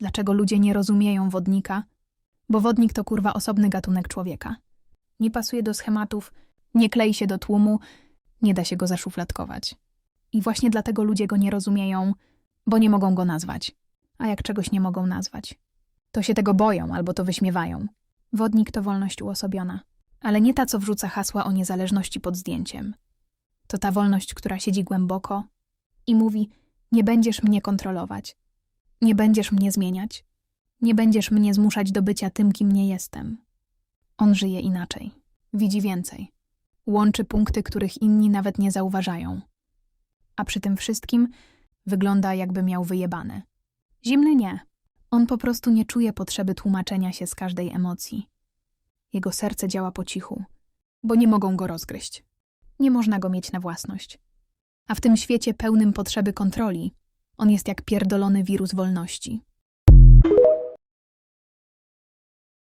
Dlaczego ludzie nie rozumieją wodnika? Bo wodnik to kurwa osobny gatunek człowieka. Nie pasuje do schematów, nie klei się do tłumu, nie da się go zaszufladkować. I właśnie dlatego ludzie go nie rozumieją, bo nie mogą go nazwać. A jak czegoś nie mogą nazwać, to się tego boją albo to wyśmiewają. Wodnik to wolność uosobiona, ale nie ta, co wrzuca hasła o niezależności pod zdjęciem. To ta wolność, która siedzi głęboko i mówi: Nie będziesz mnie kontrolować, nie będziesz mnie zmieniać, nie będziesz mnie zmuszać do bycia tym, kim nie jestem. On żyje inaczej, widzi więcej, łączy punkty, których inni nawet nie zauważają. A przy tym wszystkim wygląda, jakby miał wyjebane. Zimny nie. On po prostu nie czuje potrzeby tłumaczenia się z każdej emocji. Jego serce działa po cichu, bo nie mogą go rozgryźć. Nie można go mieć na własność. A w tym świecie pełnym potrzeby kontroli, on jest jak pierdolony wirus wolności.